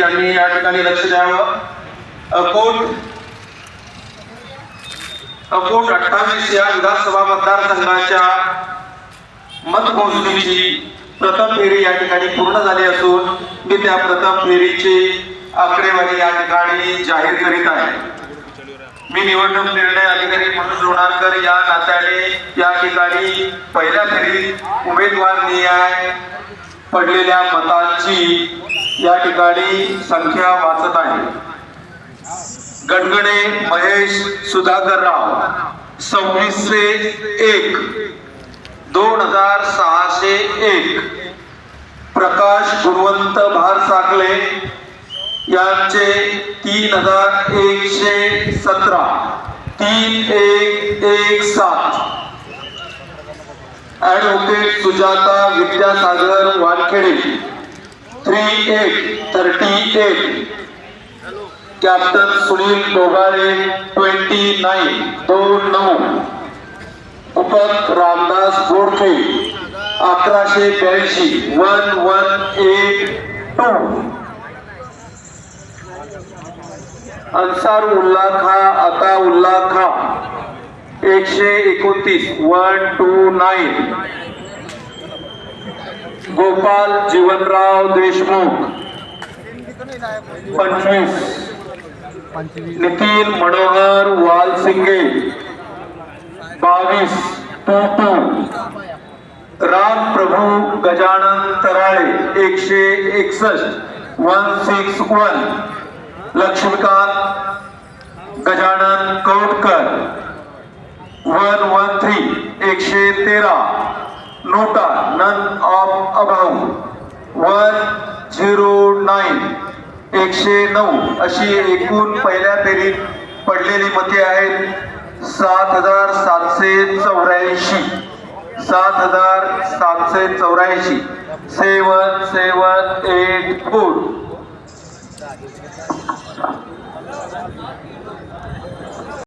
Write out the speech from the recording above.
यांनी या ठिकाणी लक्ष द्यावं. अकोट अकोट अठ्ठावीस या विधानसभा मतदारसंघाच्या मतमोजणीची प्रथम फेरी या ठिकाणी पूर्ण झाली असून मी त्या प्रथम फेरीची आकडेवारी या ठिकाणी जाहीर करीत आहे. मी निवडणूक निर्णय अधिकारी म्हणून लोणारकर या नात्याने या ठिकाणी पहिल्या फेरीत उमेदवार नियाय पडलेल्या मतांची या ठिकाणी संख्या वाचत आहे. गणगणे महेश सुधाकरराव सव्वीसशे एक दोन हजार सहाशे एक. प्रकाश गुणवंत भारसाकले यांचे तीन हजार एकशे सतरा तीन एक एक सात. Advocate Sujata Vidyasagar Wankhede three eight thirty eight captain Sunil Dogale twenty nine दोन नऊ. उपक रामदास गोडखे अकराशे ब्याऐंशी one one eight two. Ansar Ulla Kha आता उल्ला खा. एकशे एकोणतीस one two nine. Gopal Jeevanrao Deshmukh. पंचवीस। नितीन मनोहर वालसिंगे। बावीस। टू राम प्रभु गजानन तराळे, एकशे एकसष्ट। One six one. Laxmikant Gajanan Kautkar. One one three, एकशे तेरा। NOTA none of above one zero nine एकशे नऊ. अशी एकूण पहिल्या फेरीत पडलेली मते आहेत. सात हजार सातशे चौऱ्याऐंशी. सात हजार सातशे चौऱ्याऐंशी. सेवन सेवन एट फोर